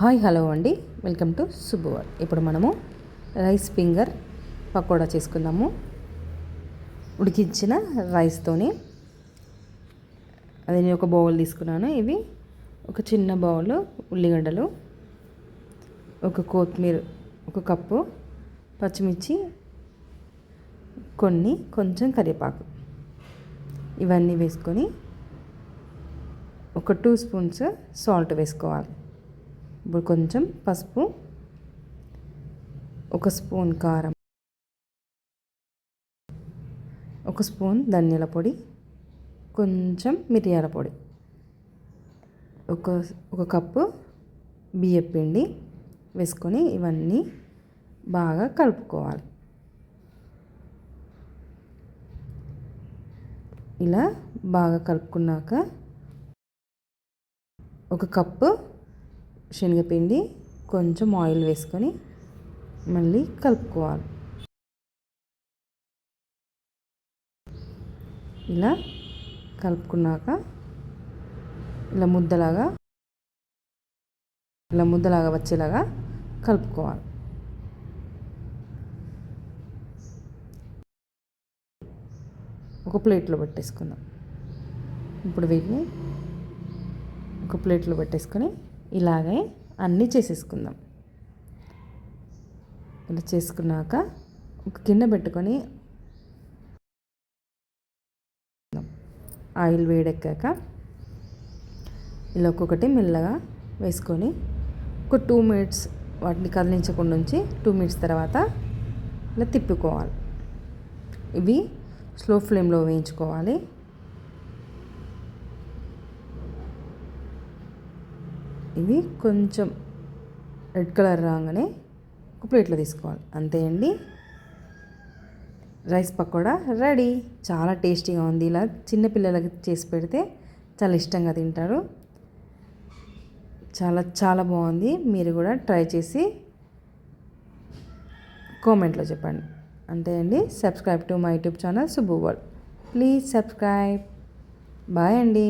Hi hello అండి. Welcome to సుబ్బువర్. ఇప్పుడు మనము రైస్ ఫింగర్ పకోడా చేసుకుందాము. ఉడికించిన రైస్తోని అది నేను ఒక బౌల్ తీసుకున్నాను. ఇవి ఒక చిన్న బౌల్ ఉల్లిగడ్డలు ఒక కొత్తిమీర ఒక కప్పు పచ్చిమిర్చి కొన్ని కొంచెం కరివేపాకు. ఇవన్నీ వేసుకొని ఒక టూ స్పూన్స్ సాల్ట్ వేసుకోవాలి. ఇప్పుడు కొంచెం పసుపు ఒక స్పూన్ కారం ఒక స్పూన్ ధనియాల పొడి కొంచెం మిరియాల పొడి ఒక ఒక కప్పు బియ్య పిండి వేసుకొని ఇవన్నీ బాగా కలుపుకోవాలి. ఇలా బాగా కలుపుకున్నాక ఒక కప్పు శనగపిండి కొంచెం ఆయిల్ వేసుకొని మళ్ళీ కలుపుకోవాలి. ఇలా కలుపుకున్నాక ఇలా ముద్దలాగా ఇలా ముద్దలాగా వచ్చేలాగా కలుపుకోవాలి. ఒక ప్లేట్లో పెట్టేసుకుందాం. ఇప్పుడు వీటిని ఒక ప్లేట్లో పెట్టేసుకొని ఇలాగే అన్నీ చేసేసుకుందాం. ఇలా చేసుకున్నాక ఒక గిన్నె పెట్టుకొని ఆయిల్ వేడెక్కాక ఇలా ఒక్కొక్కటి మెల్లగా వేసుకొని ఒక టూ మినిట్స్ వాటిని కదిలించకుండా ఉంచి టూ మినిట్స్ తర్వాత ఇలా తిప్పుకోవాలి. ఇవి స్లో ఫ్లేమ్లో వేయించుకోవాలి. ఇవి కొంచెం రెడ్ కలర్ రాగానే ఒక ప్లేట్లో తీసుకోవాలి. అంతే అండి. Rice pakoda ready. చాలా టేస్టీగా ఉంది. ఇలా చిన్నపిల్లలకి చేసి పెడితే చాలా ఇష్టంగా తింటారు. చాలా చాలా బాగుంది. మీరు కూడా ట్రై చేసి కామెంట్లో చెప్పండి. అంతే అండి. Subscribe to my YouTube channel Subbu world. Please subscribe. Bye అండి.